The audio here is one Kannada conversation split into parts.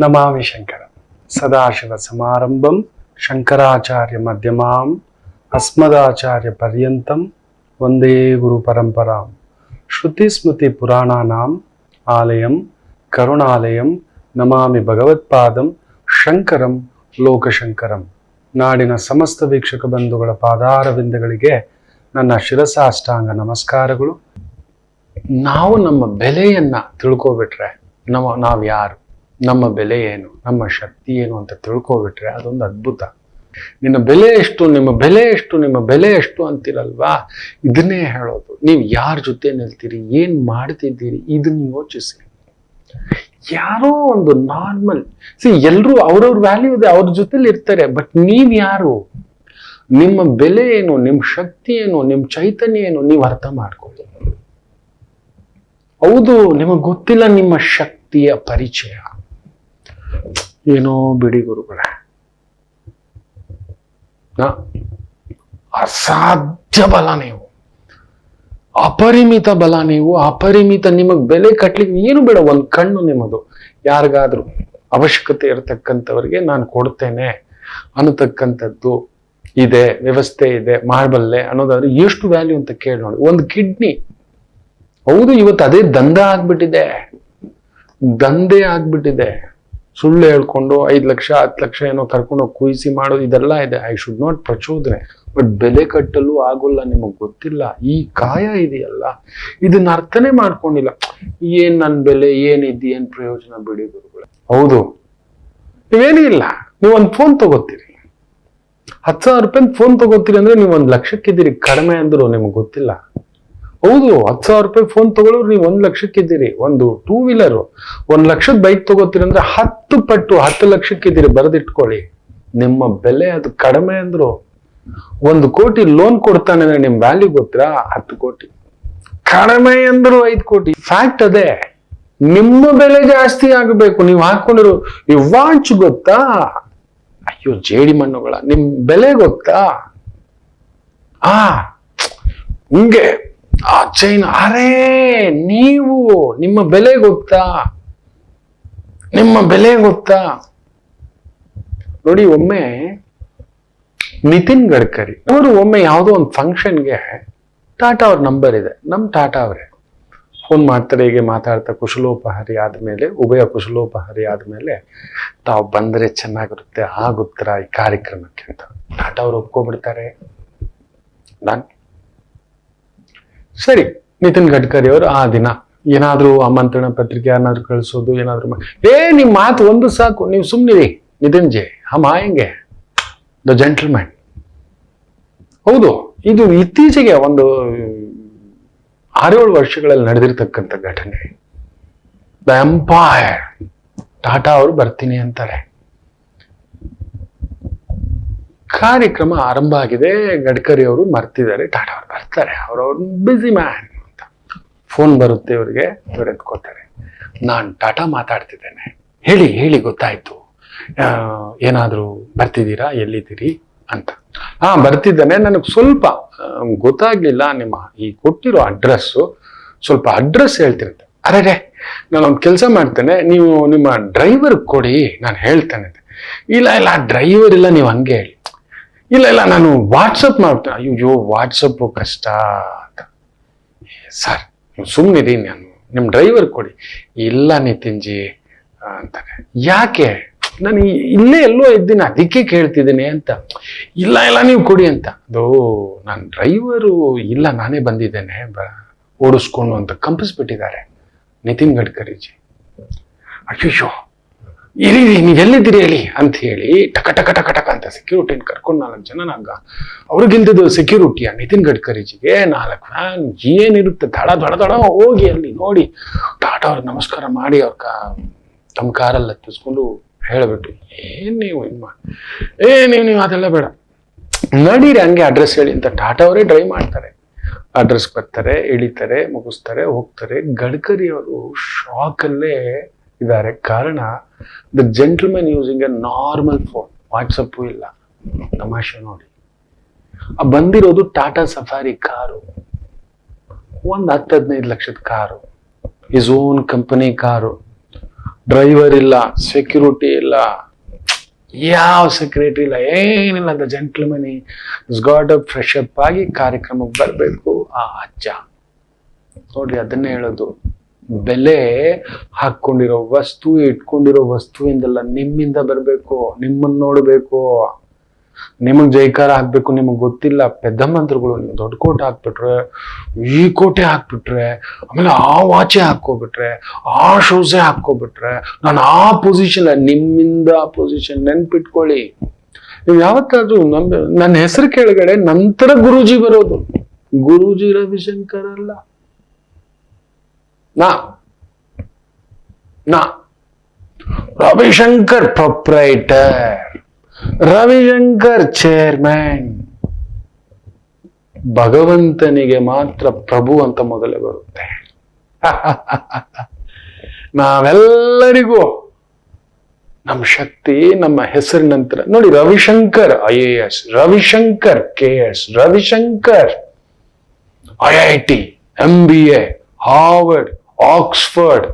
ನಮಾಮಿ ಶಂಕರ ಸದಾಶಿವ ಸಮಾರಂಭಂ ಶಂಕರಾಚಾರ್ಯ ಮಧ್ಯಮಾಂ ಅಸ್ಮದಾಚಾರ್ಯ ಪರ್ಯಂತಂ ವಂದೇ ಗುರು ಪರಂಪರಾಂ ಶ್ರುತಿ ಸ್ಮೃತಿ ಪುರಾಣಾನಾಂ ಆಲಯಂ ಕರುಣಾಲಯಂ ನಮಾಮಿ ಭಗವತ್ಪಾದಂ ಶಂಕರಂ ಲೋಕಶಂಕರಂ ನಾಡಿನ ಸಮಸ್ತ ವೀಕ್ಷಕ ಬಂಧುಗಳ ಪಾದಾರವಿಂದಗಳಿಗೆ ನನ್ನ ಶಿರಸಾಷ್ಟಾಂಗ ನಮಸ್ಕಾರಗಳು. ನಾವು ನಮ್ಮ ಬೆಲೆಯನ್ನ ತಿಳ್ಕೊಬಿಟ್ರೆ ನಮ್ಮ ನಾವು ಯಾರು ನಮ್ಮ ಬೆಲೆ ಏನು, ನಮ್ಮ ಶಕ್ತಿ ಏನು ಅಂತ ತಿಳ್ಕೊಬಿಟ್ರೆ ಅದೊಂದು ಅದ್ಭುತ. ನಿನ್ನ ಬೆಲೆ ಎಷ್ಟು, ನಿಮ್ಮ ಬೆಲೆ ಎಷ್ಟು, ನಿಮ್ಮ ಬೆಲೆ ಎಷ್ಟು ಅಂತಿರಲ್ವಾ? ಇದನ್ನೇ ಹೇಳೋದು. ನೀವು ಯಾರ ಜೊತೆ ನಿಲ್ತೀರಿ, ಏನು ಮಾಡ್ತಿದ್ದೀರಿ, ಇದನ್ನ ಯೋಚಿಸಿ. ಯಾರೋ ಒಂದು ನಾರ್ಮಲ್ ಸಿ ಎಲ್ಲರೂ ಅವ್ರವ್ರ ವ್ಯಾಲ್ಯೂ ಇದೆ, ಅವ್ರ ಜೊತೆಲಿ ಇರ್ತಾರೆ ಬಟ್ ನೀವ್ ಯಾರು? ನಿಮ್ಮ ಬೆಲೆ ಏನು ನಿಮ್ಮ ಶಕ್ತಿ ಏನು ನಿಮ್ಮ ಚೈತನ್ಯ ಏನು, ನೀವು ಅರ್ಥ ಮಾಡ್ಕೊಳ್ಳಿ. ಹೌದು, ನಿಮಗೆ ಗೊತ್ತಿಲ್ಲ ನಿಮ್ಮ ಶಕ್ತಿಯ ಪರಿಚಯ. ಏನೋ ಬಿಡಿ ಗುರುಗಳ. ಅಸಾಧ್ಯ ಬಲ ನೀವು. ಅಪರಿಮಿತ ಬಲ ನೀವು, ಅಪರಿಮಿತ ನಿಮಗ್ ಬೆಲೆ ಕಟ್ಲಿಕ್ಕೆ ಏನು ಬೇಡ, ಒಂದ್ ಕಣ್ಣು ನಿಮ್ಮದು. ಯಾರಿಗಾದ್ರೂ ಅವಶ್ಯಕತೆ ಇರತಕ್ಕಂಥವ್ರಿಗೆ ನಾನು ಕೊಡ್ತೇನೆ ಅನ್ನತಕ್ಕಂಥದ್ದು ಇದೆ, ವ್ಯವಸ್ಥೆ ಇದೆ ಮಾಡಬಲ್ಲೆ ಅನ್ನೋದಾದ್ರೆ ಎಷ್ಟು ವ್ಯಾಲ್ಯೂ ಅಂತ ಕೇಳಿ ನೋಡಿ. ಒಂದು ಕಿಡ್ನಿ ಹೌದು, ಇವತ್ತು ಅದೇ ದಂಧ ಆಗ್ಬಿಟ್ಟಿದೆ. ದಂಧೆ ಆಗ್ಬಿಟ್ಟಿದೆ. ಸುಳ್ಳು ಹೇಳ್ಕೊಂಡು ಐದು ಲಕ್ಷ ಹತ್ತು ಲಕ್ಷ ಏನೋ ಕರ್ಕೊಂಡು ಹೋಗಿ ಕುಯಿಸಿ ಮಾಡೋದು ಇದೆಲ್ಲ ಇದೆ. ಐ ಶುಡ್ ನಾಟ್ ಪ್ರಚೋದನೆ. ಬಟ್ ಬೆಲೆ ಕಟ್ಟಲು ಆಗೋಲ್ಲ ನಿಮಗೆ ಗೊತ್ತಿಲ್ಲ. ಈ ಕಾಯ ಇದೆಯಲ್ಲ. ಇದನ್ನ ಅರ್ಥನೇ ಮಾಡ್ಕೊಂಡಿಲ್ಲ. ಏನ್ ನನ್ನ ಬೆಲೆ ಏನಿದ್ ಏನ್ ಪ್ರಯೋಜನ ಬಿಡಿ ಗುರುಗಳೇ. ಹೌದು. ನೀವೇನೂ ಇಲ್ಲ. ನೀವು ಒಂದು ಫೋನ್ ತಗೋತೀರಿ. ಹತ್ತು ಸಾವಿರ ರೂಪಾಯಿ ಫೋನ್ ತಗೋತೀರಿ ಅಂದ್ರೆ ನೀವು ಒಂದ್ ಲಕ್ಷಕ್ಕಿದ್ದೀರಿ. ಕಡಿಮೆ ಅಂದ್ರು ನಿಮ್ಗೆ ಗೊತ್ತಿಲ್ಲ. ಹೌದು, ಹತ್ತು ಸಾವಿರ ರೂಪಾಯಿ ಫೋನ್ ತಗೊಳ್ಳೋರು ನೀವು ಒಂದ್ ಲಕ್ಷಕ್ಕಿದ್ದೀರಿ. ಒಂದು ಟೂ ವೀಲರ್ ಒಂದ್ ಲಕ್ಷದ ಬೈಕ್ ತಗೋತೀರಿ ಅಂದ್ರೆ ಹತ್ತು ಪಟ್ಟು, ಹತ್ತು ಲಕ್ಷಕ್ಕಿದ್ದೀರಿ ಬರೆದಿಟ್ಕೊಳ್ಳಿ. ನಿಮ್ಮ ಬೆಲೆ ಅದು ಕಡಿಮೆ ಅಂದ್ರು. ಒಂದು ಕೋಟಿ ಲೋನ್ ಕೊಡ್ತಾನೆ ಅಂದ್ರೆ ನಿಮ್ ವ್ಯಾಲ್ಯೂ ಗೊತ್ತಾ? ಹತ್ತು ಕೋಟಿ. ಕಡಿಮೆ ಅಂದ್ರು ಐದು ಕೋಟಿ. ಫ್ಯಾಕ್ಟ್ ಅದೇ. ನಿಮ್ಮ ಬೆಲೆ ಜಾಸ್ತಿ ಆಗಬೇಕು. ನೀವು ಹಾಕೊಂಡಿರೋ ಈ ವಾಚ್ ಗೊತ್ತಾ? ಅಯ್ಯೋ, ಜೇಡಿ ಮಣ್ಣುಗಳ. ನಿಮ್ ಬೆಲೆ ಗೊತ್ತಾ? ಆ, ಹಿಂಗೆ. ಆ ಚೈನ್ ಅರೇ, ನೀವು, ನಿಮ್ಮ ಬೆಲೆ ಗೊತ್ತಾ? ನಿಮ್ಮ ಬೆಲೆ ಗೊತ್ತಾ? ನೋಡಿ, ಒಮ್ಮೆ ನಿತಿನ್ ಗಡ್ಕರಿ ಅವರು ಒಮ್ಮೆ ಯಾವುದೋ ಒಂದು ಫಂಕ್ಷನ್ಗೆ ಟಾಟಾ ಅವ್ರ ನಂಬರ್ ಇದೆ. ನಮ್ಮ ಟಾಟಾ ಅವರೇ, ಫೋನ್ ಮಾಡ್ತಾರೆ, ಹೀಗೆ ಮಾತಾಡ್ತಾ, ಕುಶಲೋಪಹಾರಿ ಆದ್ಮೇಲೆ, ಉಭಯ ಕುಶಲೋಪಹಾರಿ ಆದ್ಮೇಲೆ, ತಾವು ಬಂದರೆ ಚೆನ್ನಾಗಿರುತ್ತೆ ಆಗುತ್ತರ ಈ ಕಾರ್ಯಕ್ರಮಕ್ಕೆ ಅಂತ. ಟಾಟಾ ಅವ್ರು ಒಪ್ಕೊಬಿಡ್ತಾರೆ. ನಾನು ಸರಿ, ನಿತಿನ್ ಗಡ್ಕರಿ ಅವರು, ಆ ದಿನ. ಏನಾದರೂ ಆಮಂತ್ರಣ ಪತ್ರಿಕೆ ಏನಾದ್ರು ಕಳಿಸೋದು, ಏನಾದ್ರು ಏ ನಿಮ್ಮ ಮಾತು ಒಂದು ಸಾಕು, ನೀವು ಸುಮ್ನಿರಿ. ನಿತಿನ್ ಜೆ, ಹಮ್, ಹೆಂಗೆ? ದ ಜೆಂಟಲ್ಮ್ಯಾನ್ ಹೌದು, ಇದು ಇತ್ತೀಚೆಗೆ ಒಂದು ಆರೇಳು ವರ್ಷಗಳಲ್ಲಿ ನಡೆದಿರ್ತಕ್ಕಂಥ ಘಟನೆ. ದ ಎಂಪೈರ್ ಟಾಟಾ ಅವರು ಬರ್ತೀನಿ ಅಂತಾರೆ. ಕಾರ್ಯಕ್ರಮ ಆರಂಭ ಆಗಿದೆ. ಗಡ್ಕರಿ ಅವರು ಮರ್ತಿದ್ದಾರೆ, ಟಾಟಾ ಅವ್ರು ಬರ್ತಾರೆ ಅವ್ರವ್ರ ಬ್ಯುಸಿ ಮ್ಯಾನ್ ಅಂತ. ಫೋನ್ ಬರುತ್ತೆ ಅವರಿಗೆ ಇವ್ರು ಎತ್ಕೋತಾರೆ ನಾನು ಟಾಟಾ ಮಾತಾಡ್ತಿದ್ದೇನೆ. ಹೇಳಿ ಹೇಳಿ ಗೊತ್ತಾಯ್ತು. ಏನಾದರೂ ಬರ್ತಿದ್ದೀರಾ? ಎಲ್ಲಿದ್ದೀರಿ? ಅಂತ. ಹಾ, ಬರ್ತಿದ್ದೇನೆ. ನನಗೆ ಸ್ವಲ್ಪ ಗೊತ್ತಾಗ್ಲಿಲ್ಲ ನಿಮ್ಮ ಈ ಕೊಟ್ಟಿರೋ ಅಡ್ರೆಸ್ಸು ಸ್ವಲ್ಪ ಅಡ್ರೆಸ್ ಹೇಳ್ತಿರುತ್ತೆ. ಅರೆ ನಾನು ಕೆಲಸ ಮಾಡ್ತೇನೆ. ನೀವು ನಿಮ್ಮ ಡ್ರೈವರ್ ಕೊಡಿ, ನಾನು ಹೇಳ್ತೇನೆ. ಇಲ್ಲ ಇಲ್ಲ ಡ್ರೈವರ್ ಇಲ್ಲ, ನೀವು ಹಂಗೆ ಹೇಳಿ. ಇಲ್ಲ ಇಲ್ಲ, ನಾನು ವಾಟ್ಸಪ್ ಮಾಡ್ತೇನೆ ಅಯ್ಯೋ ವಾಟ್ಸಪ್ ಕಷ್ಟ ಅಂತ. ಸರ್, ನೀವು ಸುಮ್ಮನಿರಿ ನಾನು ನಿಮ್ಮ ಡ್ರೈವರ್ ಕೊಡಿ. ಇಲ್ಲ, ನಿತಿನ್ಜಿ ಅಂತಾನೆ ಯಾಕೆ? ನಾನು ಇಲ್ಲೇ ಎಲ್ಲೋ ಇದ್ದೀನಿ, ಅದಕ್ಕೆ ಕೇಳ್ತಿದ್ದೀನಿ ಅಂತ. ಇಲ್ಲ ಇಲ್ಲ, ನೀವು ಕೊಡಿ ಅಂತ. ಅದು ನಾನು ಡ್ರೈವರು ಇಲ್ಲ, ನಾನೇ ಬಂದಿದ್ದೇನೆ, ಬ- ಓಡಿಸ್ಕೊಂಡು ಅಂತ ಕಂಪಿಸ್ಬಿಟ್ಟಿದ್ದಾರೆ ನಿತಿನ್ ಗಡ್ಕರಿಜಿ. ಅಯ್ಯೋ ನೀವೆಲ್ಲಿದ್ದೀರಿ ನೀವ್ ಎಲ್ಲಿದ್ದೀರಿ ಹೇಳಿ ಅಂತ ಹೇಳಿ ಟಕ ಟಕ ಟಕ ಟಕ ಅಂತ ಸೆಕ್ಯೂರಿಟಿನ ಕರ್ಕೊಂಡು ನಾಲ್ಕು ಜನ ನಾಗ ಅವ್ರಿಗಿಲ್ದಿದ್ದು ಸೆಕ್ಯೂರಿಟಿಯ ನಿತಿನ್ ಗಡ್ಕರಿಜಿಗೆ ನಾಲ್ಕು ಫ್ಯಾನ್ ಏನಿರುತ್ತೆ, ದಡ ದಡ ದಡ ಹೋಗಿ ಅಲ್ಲಿ ನೋಡಿ. ಟಾಟಾ ಅವ್ರಿಗೆ ನಮಸ್ಕಾರ ಮಾಡಿ ಅವ್ರ ತಮ್ಮ ಕಾರಲ್ಲಿ ಹತ್ತಿಸ್ಕೊಂಡು ಹೇಳ್ಬಿಟ್ಟು ಏನು ನೀವು ಏನು ಮಾಡಿ ಏ, ನೀವು ನೀವು ಅದೆಲ್ಲ ಬೇಡ. ನಡೀರಿ ಹಂಗೆ ಅಡ್ರೆಸ್ ಹೇಳಿ ಅಂತ ಟಾಟಾ ಅವರೇ ಡ್ರೈವ್ ಮಾಡ್ತಾರೆ. ಅಡ್ರೆಸ್ ಬರ್ತಾರೆ, ಇಳಿತಾರೆ, ಮುಗಿಸ್ತಾರೆ, ಹೋಗ್ತಾರೆ. ಗಡ್ಕರಿ ಅವರು ಶಾಕಲ್ಲೇ ಇದ್ದಾರೆ. ಕಾರಣ the gentlemen using a normal phone WhatsApp ಇಲ್ಲ. ತಮಾಷೆ ನೋಡಿ. ಆ ಬಂದಿರೋದು ಟಾಟಾ ಸಫಾರಿ ಕಾರು. ಒಂದ್ ಹತ್ತು ಹದಿನೈದು ಲಕ್ಷದ car. Is own company car. Driver ಇಲ್ಲ ಸೆಕ್ಯೂರಿಟಿ ಇಲ್ಲ. ಯಾವ ಸೆಕ್ಯೂರಿಟಿ ಇಲ್ಲ, ಏನಿಲ್ಲ. ದ ಜೆಂಟ್ಲ್ಮನಿ ಗಾಡ್ ಅಪ್ ಫ್ರೆಶ್ ಅಪ್ ಆಗಿ ಕಾರ್ಯಕ್ರಮಕ್ಕೆ ಬರಬೇಕು. ಆ ಅಜ್ಜ. ನೋಡ್ರಿ ಅದನ್ನೇ ಹೇಳೋದು. ಬೆಲೆ ಹಾಕೊಂಡಿರೋ ವಸ್ತು, ಇಟ್ಕೊಂಡಿರೋ ವಸ್ತುವಿಂದಲ್ಲ ನಿಮ್ಮಿಂದ ಬರಬೇಕು, ನಿಮ್ಮನ್ನ ನೋಡಬೇಕು. ನಿಮಗೆ ಜೈಕಾರ ಹಾಕ್ಬೇಕು ನಿಮಗೆ ಗೊತ್ತಿಲ್ಲ ಪೆದ್ದ ಮಂತ್ರಗಳು ನೀವು ದೊಡ್ಡ ಕೋಟೆ ಹಾಕ್ಬಿಟ್ರೆ, ಈ ಕೋಟೆ ಹಾಕ್ಬಿಟ್ರೆ, ಆಮೇಲೆ ಆ ವಾಚೆ ಹಾಕೋಬಿಟ್ರೆ ಆ ಶೂಸೆ ಹಾಕೋಬಿಟ್ರೆ ನಾನು ಆ ಪೊಸಿಷನ್ ನಿಮ್ಮಿಂದ ಆ ಪೊಸಿಷನ್ ನೆನ್ಪಿಟ್ಕೊಳ್ಳಿ. ನೀವು ಯಾವತ್ತಾದ್ರೂ ನಮ್ಮ ನನ್ನ ಹೆಸರು ಕೆಳಗಡೆ ನಂತರ ಗುರೂಜಿ ಬರೋದು. ಗುರೂಜಿ ರವಿಶಂಕರ್ ಅಲ್ಲ. ನಾ. ನಾ. ರವಿಶಂಕರ್ ಪ್ರೊಪ್ರೈಟರ್. ರವಿಶಂಕರ್ ಚೇರ್ಮನ್. ಭಗವಂತನಿಗೆ ಮಾತ್ರ ಪ್ರಭು ಅಂತ ಮೊದಲೇ ಬರುತ್ತೆ. ನಾವೆಲ್ಲರಿಗೂ ನಮ್ಮ ಶಕ್ತಿ, ನಮ್ಮ ಹೆಸರಿನಂತರ ನೋಡಿ, Ravishankar, I A S, Ravishankar, K S, Ravishankar, I I T, M B A, Harvard Oxford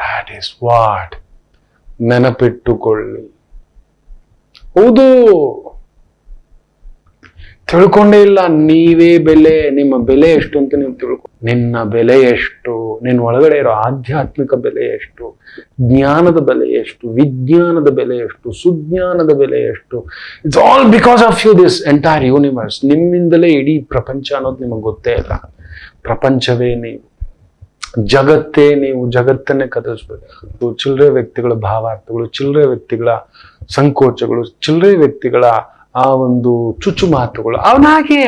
that is what ನೆನಪಿಟ್ಟುಕೊಳ್ಳಿ. ಹೌದು. ತಿಳ್ಕೊಂಡೇ ಇಲ್ಲ, ನೀವೇ ಬೆಲೆ, ನಿಮ್ಮ ಬೆಲೆ ಎಷ್ಟು ಅಂತ ನೀವು ತಿಳ್ಕೊ ನಿನ್ನ ಬೆಲೆ ಎಷ್ಟು? ನಿನ್ನ ಒಳಗಡೆ ಇರೋ ಆಧ್ಯಾತ್ಮಿಕ ಬೆಲೆ ಎಷ್ಟು? ಜ್ಞಾನದ ಬೆಲೆ ಎಷ್ಟು? ವಿಜ್ಞಾನದ ಬೆಲೆ ಎಷ್ಟು? ಸುಜ್ಞಾನದ ಬೆಲೆ ಎಷ್ಟು? It's all because of you this entire universe ನಿಮ್ಮಿಂದಲೇ ಇಡೀ ಪ್ರಪಂಚ ಅನ್ನೋದು ನಿಮಗೆ ಗೊತ್ತೇ ಇಲ್ಲ. ಪ್ರಪಂಚವೇ ನೀವು. ಜಗತ್ತೇ ನೀವು ಜಗತ್ತನ್ನೇ ಕದಲಿಸ್ಬೇಕು ಚಿಲ್ಲರೆ ವ್ಯಕ್ತಿಗಳ ಭಾವಾರ್ಥಗಳು ಚಿಲ್ಲರೆ ವ್ಯಕ್ತಿಗಳ ಸಂಕೋಚಗಳು ಚಿಲ್ಲರೆ ವ್ಯಕ್ತಿಗಳ ಆ ಒಂದು ಚುಚ್ಚು ಮಾತುಗಳು ಅವನಾಗೆ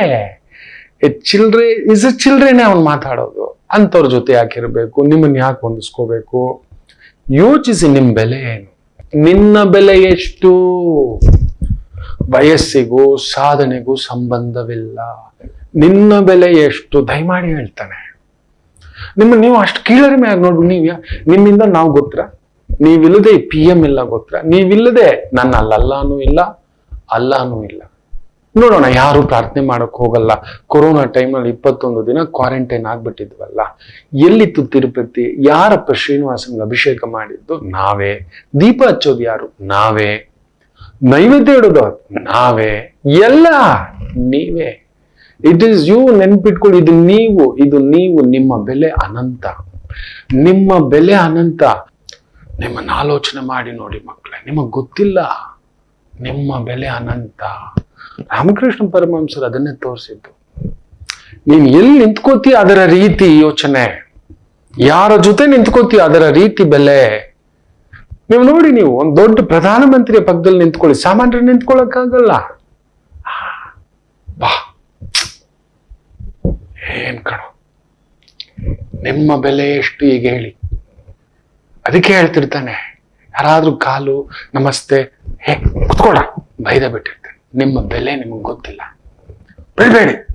ಚಿಲ್ಡ್ರೆ ಇಸ್ ಅ ಚಿಲ್ಡ್ರೇನೆ ಅವನ್ ಮಾತಾಡೋದು. ಅಂಥವ್ರ ಜೊತೆ ಯಾಕೆ ಇರಬೇಕು? ನಿಮ್ಮನ್ನ ಯಾಕೆ ಹೊಂದಿಸ್ಕೋಬೇಕು? ಯೋಚಿಸಿ ನಿಮ್ಮ ಬೆಲೆ ಏನು? ನಿನ್ನ ಬೆಲೆ ಎಷ್ಟು? ವಯಸ್ಸಿಗೂ, ಸಾಧನೆಗೂ ಸಂಬಂಧವಿಲ್ಲ. ನಿನ್ನ ಬೆಲೆ ಎಷ್ಟು? ದಯಮಾಡಿ ಹೇಳ್ತಾನೆ. ನಿಮ್ಮ ನೀವು ಅಷ್ಟು ಕೀಳರಿಮೆ ಆಗಿ ನೋಡ್ಬಿಟ್ಟು ನೀವು ನಿಮ್ಮಿಂದ ನಾವು ಗೊತ್ತರ ನೀವಿಲ್ಲದೆ ಪಿ ಎಂ ಇಲ್ಲ ಗೊತ್ತರ ನೀವಿಲ್ಲದೆ ನನ್ನ ಅಲ್ಲಲ್ಲಾನು ಇಲ್ಲ, ಅಲ್ಲಾನು ಇಲ್ಲ. ನೋಡೋಣ, ಯಾರು ಪ್ರಾರ್ಥನೆ ಮಾಡಕ್ ಹೋಗಲ್ಲ. ಕೊರೋನಾ ಟೈಮಲ್ಲಿ ಇಪ್ಪತ್ತೊಂದು ದಿನ ಕ್ವಾರಂಟೈನ್ ಆಗ್ಬಿಟ್ಟಿದ್ವಲ್ಲ. ಎಲ್ಲಿತ್ತು ತಿರುಪತಿ? ಯಾರಪ್ಪ ಶ್ರೀನಿವಾಸನ್ಗೆ ಅಭಿಷೇಕ ಮಾಡಿದ್ದು? ನಾವೇ. ದೀಪ ಹಚ್ಚೋದು ಯಾರು? ನಾವೇ. ನೈವೇದ್ಯ ಇಡೋದು ನಾವೇ. ಎಲ್ಲ ನೀವೇ. ಇಟ್ ಈಸ್ ಯು ನೆನ್ಪಿಟ್ಕೊಳ್ಳಿ, ಇದು ನೀವು ಇದು ನೀವು ನಿಮ್ಮ ಬೆಲೆ ಅನಂತ. ನಿಮ್ಮ ಬೆಲೆ ಅನಂತ. ನಿಮ್ಮನ್ನ ಆಲೋಚನೆ ಮಾಡಿ ನೋಡಿ ಮಕ್ಕಳೇ ನಿಮಗೆ ಗೊತ್ತಿಲ್ಲ. ನಿಮ್ಮ ಬೆಲೆ ಅನಂತ. ರಾಮಕೃಷ್ಣ ಪರಮಹಂಸರು ಅದನ್ನೇ ತೋರಿಸಿದ್ದು. ನೀನ್ ಎಲ್ಲಿ ನಿಂತ್ಕೋತಿ ಅದರ ರೀತಿ ಯೋಚನೆ? ಯಾರ ಜೊತೆ ನಿಂತ್ಕೋತಿ ಅದರ ರೀತಿ ಬೆಲೆ? ನೀವು ನೋಡಿ ನೀವು, ಒಂದು ದೊಡ್ಡ ಪ್ರಧಾನಮಂತ್ರಿಯ ಪಕ್ಕದಲ್ಲಿ ನಿಂತ್ಕೊಳ್ಳಿ. ಸಾಮಾನ್ಯರು ನಿಂತ್ಕೊಳ್ಳಕ್ಕಾಗಲ್ಲ ಬಾ ಏನ್ ಕಣೋ ನಿಮ್ಮ ಬೆಲೆ ಎಷ್ಟು ಈಗ ಹೇಳಿ. ಅದಕ್ಕೆ ಹೇಳ್ತಿರ್ತಾನೆ. ಯಾರಾದ್ರೂ ಕಾಲು, ನಮಸ್ತೆ, ಹೇ ಕುತ್ಕೊಳ ಬೈದ ಬಿಟ್ಟಿರ್ತಾನೆ. ನಿಮ್ಮ ಬೆಲೆ ನಿಮಗೆ ಗೊತ್ತಿಲ್ಲ. ಬೆಳ್ಬೇಡಿ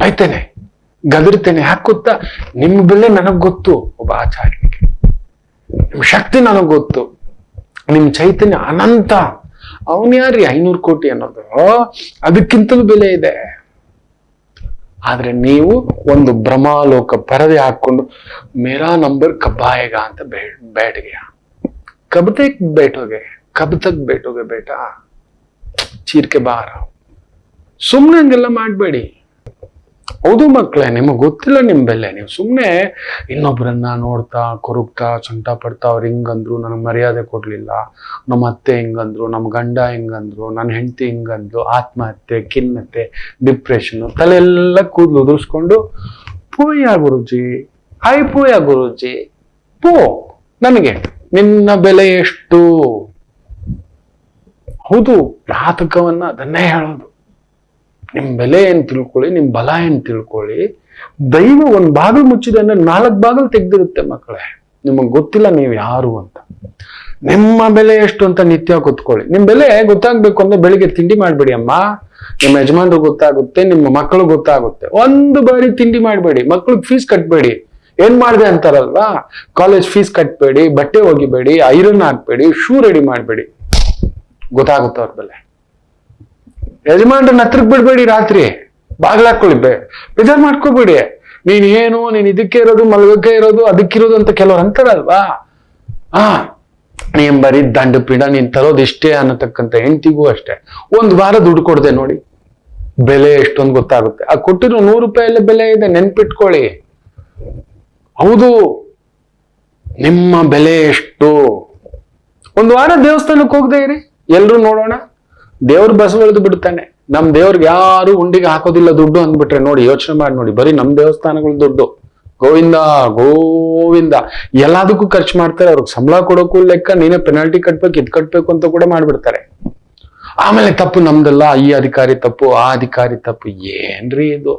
ಬೈತೇನೆ. ಗದರ್ತೇನೆ. ಯಾಕೆ ಗೊತ್ತಾ? ನಿಮ್ಮ ಬೆಲೆ ನನಗ್ ಗೊತ್ತು, ಒಬ್ಬ ಆಚಾರ್ಯನಿಗೆ. ನಿಮ್ ಶಕ್ತಿ ನನಗ್ ಗೊತ್ತು. ನಿಮ್ ಚೈತನ್ಯ ಅನಂತ. ಅವನ್ ಯಾರ್ರಿ ಐನೂರು ಕೋಟಿ ಅನ್ನೋದು? ಅದಕ್ಕಿಂತಲೂ ಬೆಲೆ ಇದೆ. ಆದ್ರೆ ನೀವು ಒಂದು ಭ್ರಮಾಲೋಕ ಪರದೆ ಹಾಕೊಂಡು ಮೇರಾ ನಂಬರ್ ಕಬ್ಬಾಯಗ ಅಂತ ಬೇ ಬೇಟಗೆ ಕಬತಕ್ ಬೇಟೋಗೆ ಕಬ್ ತಕ್ ಬೇಟೋಗೆ ಬೇಟ. ಚೀರ್ಕೆ ಬಾರ. ಸುಮ್ನೆ ಹಂಗೆಲ್ಲ ಮಾಡ್ಬೇಡಿ. ಹೌದು ಮಕ್ಕಳೇ ನಿಮಗೆ ಗೊತ್ತಿಲ್ಲ ನಿಮ್ಮ ಬೆಲೆ ನೀವು ಸುಮ್ಮನೆ ಇನ್ನೊಬ್ರನ್ನ ನೋಡ್ತಾ, ಕೊರುಗ್ತಾ ಸೊಂಟ ಪಡ್ತಾ, ಅವ್ರು ಹಿಂಗಂದ್ರು, ನನಗೆ ಮರ್ಯಾದೆ ಕೊಡಲಿಲ್ಲ, ನಮ್ಮ ಅತ್ತೆ ಹಿಂಗಂದ್ರು, ನಮ್ಮ ಗಂಡ ಹಿಂಗಂದ್ರು, ನನ್ನ ಹೆಂಡತಿ ಹಿಂಗಂದ್ರು, ಆತ್ಮಹತ್ಯೆ, ಖಿನ್ನತೆ ಡಿಪ್ರೆಷನ್ ತಲೆಲ್ಲ ಕೂದಲು ಉದುರಿಸ್ಕೊಂಡು, ಪೋಯ ಗುರುಜಿ, ಹಾಯ್ ಪೋಯ ಗುರುಜಿ, ಪೋ, ನನಗೆ, ನಿನ್ನ ಬೆಲೆ ಎಷ್ಟು? ಹೌದು ಜಾತಕವನ್ನ ಅದನ್ನೇ ಹೇಳೋದು. ನಿಮ್ ಬೆಲೆ ಏನು ತಿಳ್ಕೊಳ್ಳಿ ನಿಮ್ಮ ಬಲ ಏನು ತಿಳ್ಕೊಳ್ಳಿ, ದೈವ ಒಂದು ಬಾಗಿಲು ಮುಚ್ಚಿದೆ ಅಂದ್ರೆ ನಾಲ್ಕು ಬಾಗಿಲು ತೆಗ್ದಿರುತ್ತೆ ಮಕ್ಕಳೇ. ನಿಮಗೆ ಗೊತ್ತಿಲ್ಲ ನೀವು ಯಾರು ಅಂತ. ನಿಮ್ಮ ಬೆಲೆ ಎಷ್ಟು ಅಂತ ನಿತ್ಯ ಕೂತ್ಕೊಳ್ಳಿ. ನಿಮ್ಮ ಬೆಲೆ ಗೊತ್ತಾಗ್ಬೇಕು ಅಂದ್ರೆ ಬೆಳಿಗ್ಗೆ ತಿಂಡಿ ಮಾಡ್ಬೇಡಿ ಅಮ್ಮ. ನಿಮ್ಮ ಯಜಮಾನ್ರು ಗೊತ್ತಾಗುತ್ತೆ, ನಿಮ್ಮ ಮಕ್ಕಳು ಗೊತ್ತಾಗುತ್ತೆ. ಒಂದು ಬಾರಿ ತಿಂಡಿ ಮಾಡಬೇಡಿ, ಮಕ್ಳಿಗೆ ಫೀಸ್ ಕಟ್ಬೇಡಿ. ಏನ್ ಮಾಡಿದೆ ಅಂತಾರಲ್ವಾ? ಕಾಲೇಜ್ ಫೀಸ್ ಕಟ್ಬೇಡಿ, ಬಟ್ಟೆ ಒಗಿಬೇಡಿ ಐರನ್ ಹಾಕ್ಬೇಡಿ ಶೂ ರೆಡಿ ಮಾಡಬೇಡಿ. ಗೊತ್ತಾಗುತ್ತೆ ಅವ್ರ ಬೆಲೆ. ಯಜಮಾನ್ರನ್ನ ಹತ್ರಕ್ ಬಿಡ್ಬೇಡಿ ರಾತ್ರಿ. ಬಾಗ್ಲ ಹಾಕೊಳ್ಳಿ ಬೇ ಬೇಜಾರ್ ಮಾಡ್ಕೋಬೇಡಿ. ನೀನ್ ಏನು ನೀನ್ ಇದಕ್ಕೆ ಇರೋದು, ಮಲಗಕ್ಕೆ ಇರೋದು, ಅದಕ್ಕಿರೋದು ಅಂತ ಕೆಲವ್ರು ಅಂತಾರಲ್ವಾ? ಆ, ನೀನ್ ಬರೀ ದಂಡ ಪಿಂಡ ನೀನ್ ತರೋದು ಇಷ್ಟೇ ಅನ್ನತಕ್ಕಂಥ ಹೆಂಡತಿಗೂ ಅಷ್ಟೇ. ಒಂದ್ ವಾರ ದುಡ್ಡು ಕೊಡ್ದೆ ನೋಡಿ. ಬೆಲೆ ಎಷ್ಟೊಂದು ಗೊತ್ತಾಗುತ್ತೆ. ಆ ಕೊಟ್ಟಿರೋ ನೂರು ರೂಪಾಯಿ ಬೆಲೆ ಇದೆ, ನೆನ್ಪಿಟ್ಕೊಳ್ಳಿ. ಹೌದು. ನಿಮ್ಮ ಬೆಲೆ ಎಷ್ಟು? ಒಂದು ವಾರ ದೇವಸ್ಥಾನಕ್ಕೆ ಹೋಗದೆ ಇರಿ. ಎಲ್ರು ನೋಡೋಣ. ದೇವ್ರ ಬಸವಳಿದು ಬಿಡ್ತಾನೆ. ನಮ್ ದೇವ್ರಿಗೆ ಯಾರು ಉಂಡಿಗೆ ಹಾಕೋದಿಲ್ಲ ದುಡ್ಡು ಅಂದ್ಬಿಟ್ರೆ ನೋಡಿ, ಯೋಚನೆ ಮಾಡಿ ನೋಡಿ, ಬರೀ ನಮ್ ದೇವಸ್ಥಾನಗಳ ದುಡ್ಡು. ಗೋವಿಂದ ಗೋವಿಂದ. ಎಲ್ಲದಕ್ಕೂ ಖರ್ಚು ಮಾಡ್ತಾರೆ, ಅವ್ರಿಗೆ ಸಂಬಳ ಕೊಡೋಕ್ಕೂ ಲೆಕ್ಕ, ನೀನೇ ಪೆನಾಲ್ಟಿ ಕಟ್ಬೇಕು, ಇದ್ ಕಟ್ಬೇಕು ಅಂತ ಕೂಡ ಮಾಡ್ಬಿಡ್ತಾರೆ. ಆಮೇಲೆ ತಪ್ಪು ನಮ್ದಲ್ಲ, ಈ ಅಧಿಕಾರಿ ತಪ್ಪು, ಆ ಅಧಿಕಾರಿ ತಪ್ಪು, ಏನ್ರಿ ಇದು?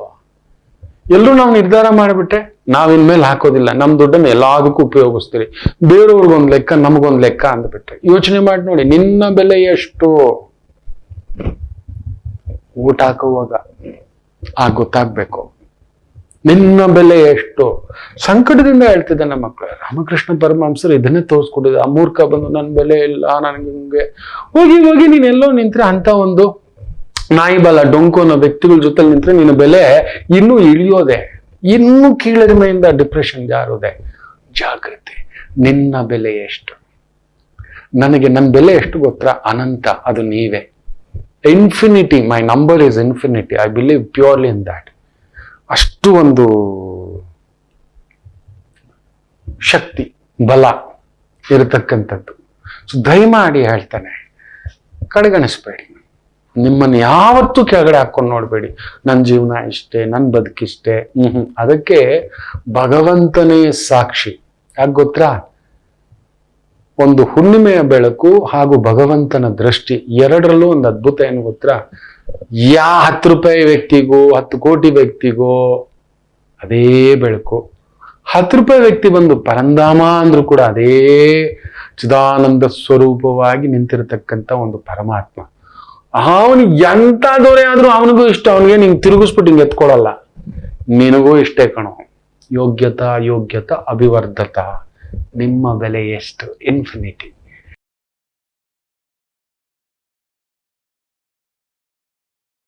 ಎಲ್ಲರೂ ನಾವು ನಿರ್ಧಾರ ಮಾಡಿಬಿಟ್ಟೆ ನಾವಿನ್ಮೇಲೆ ಹಾಕೋದಿಲ್ಲ. ನಮ್ಮ ದುಡ್ಡನ್ನು ಎಲ್ಲದಕ್ಕೂ ಉಪಯೋಗಿಸ್ತೀರಿ. ಬೇರೆಯವ್ರಿಗೊಂದು ಲೆಕ್ಕ, ನಮಗೊಂದು ಲೆಕ್ಕ ಅಂದ್ಬಿಟ್ರೆ ಯೋಚನೆ ಮಾಡಿ ನೋಡಿ, ನಿನ್ನ ಬೆಲೆ ಎಷ್ಟು? ಊಟ ಹಾಕುವಾಗ, ಆ ಗೊತ್ತಾಗ್ಬೇಕು. ನಿನ್ನ ಬೆಲೆ ಎಷ್ಟು? ಸಂಕಟದಿಂದ ಹೇಳ್ತಿದ್ದೆ ನಮ್ಮ ಮಕ್ಕಳು, ರಾಮಕೃಷ್ಣ ಪರಮಹಂಸರು ಇದನ್ನೇ ತೋರಿಸ್ಕೊಟ್ಟಿದ್ದೆ ಆ ಮೂರ್ಖ ಬಂದು ನನ್ನ ಬೆಲೆ ಇಲ್ಲ ನನಗೆ ಹಿಂಗೆ, ಹೋಗಿ ಹೋಗಿ ನೀನೆಲ್ಲೋ ನಿಂತ್ರೆ ಅಂತ ಒಂದು ನಾಯಿ ಬಲ, ಡೊಂಕು ಅನ್ನೋ ವ್ಯಕ್ತಿಗಳ ಜೊತೆ ನಿಂತ್ರೆ ನಿನ್ನ ಬೆಲೆ ಇನ್ನೂ ಇಳಿಯೋದೆ. ಇನ್ನೂ ಕೀಳರಿಮೆಯಿಂದ ಡಿಪ್ರೆಷನ್ ಜಾರೋದೆ. ಜಾಗೃತಿ ನಿನ್ನ ಬೆಲೆ ಎಷ್ಟು? ನನಗೆ ನನ್ನ ಬೆಲೆ ಎಷ್ಟು ಗೊತ್ತಾ? ಅನಂತ, ಅದು ನೀವೇ. Infinity my number is infinity I believe purely in that ಅಷ್ಟು ಒಂದು ಶಕ್ತಿ, ಬಲ ಇರತಕ್ಕಂಥದ್ದು. ಸೊ ದಯಮಾಡಿ ಹೇಳ್ತಾನೆ. ಕಡೆಗಣಿಸ್ಬೇಡಿ. ನಿಮ್ಮನ್ನು ಯಾವತ್ತೂ ಕೆಳಗಡೆ ಹಾಕೊಂಡು ನೋಡಬೇಡಿ. ನನ್ನ ಜೀವನ ಇಷ್ಟೇ ನನ್ನ ಬದುಕಿಷ್ಟೇ. ಹ್ಮ್. ಅದಕ್ಕೆ ಭಗವಂತನೇ ಸಾಕ್ಷಿ. ಯಾಕೆ ಗೊತ್ತಾ? ಒಂದು ಹುಣ್ಣಿಮೆಯ ಬೆಳಕು ಹಾಗೂ ಭಗವಂತನ ದೃಷ್ಟಿ ಎರಡರಲ್ಲೂ ಒಂದು ಅದ್ಭುತ ಏನು ಗೊತ್ತಾ? ಯಾ ಹತ್ತು ರೂಪಾಯಿ ವ್ಯಕ್ತಿಗೋ, ಹತ್ತು ಕೋಟಿ ವ್ಯಕ್ತಿಗೋ ಅದೇ ಬೆಳಕು. ಹತ್ತು ರೂಪಾಯಿ ವ್ಯಕ್ತಿ ಬಂದು ಪರಂಧಾಮ ಅಂದ್ರೂ ಕೂಡ ಅದೇ ಚಿದಾನಂದ ಸ್ವರೂಪವಾಗಿ ನಿಂತಿರತಕ್ಕಂಥ ಒಂದು ಪರಮಾತ್ಮ. ಅವನು ದೊರೆ ಆದ್ರೂ ಅವನಿಗೂ ಇಷ್ಟ, ಅವನಿಗೆ ನಿಂಗೆ ತಿರುಗಿಸ್ಬಿಟ್ಟು ಹಿಂಗೆ ಎತ್ಕೊಳಲ್ಲ. ನಿನಗೂ ಇಷ್ಟೇ ಕಣೋ. ಯೋಗ್ಯತಾ ಯೋಗ್ಯತಾ ಅಭಿವರ್ಧತ. ನಿಮ್ಮ ಬೆಲೆ ಎಷ್ಟು? ಇನ್ಫಿನಿಟಿ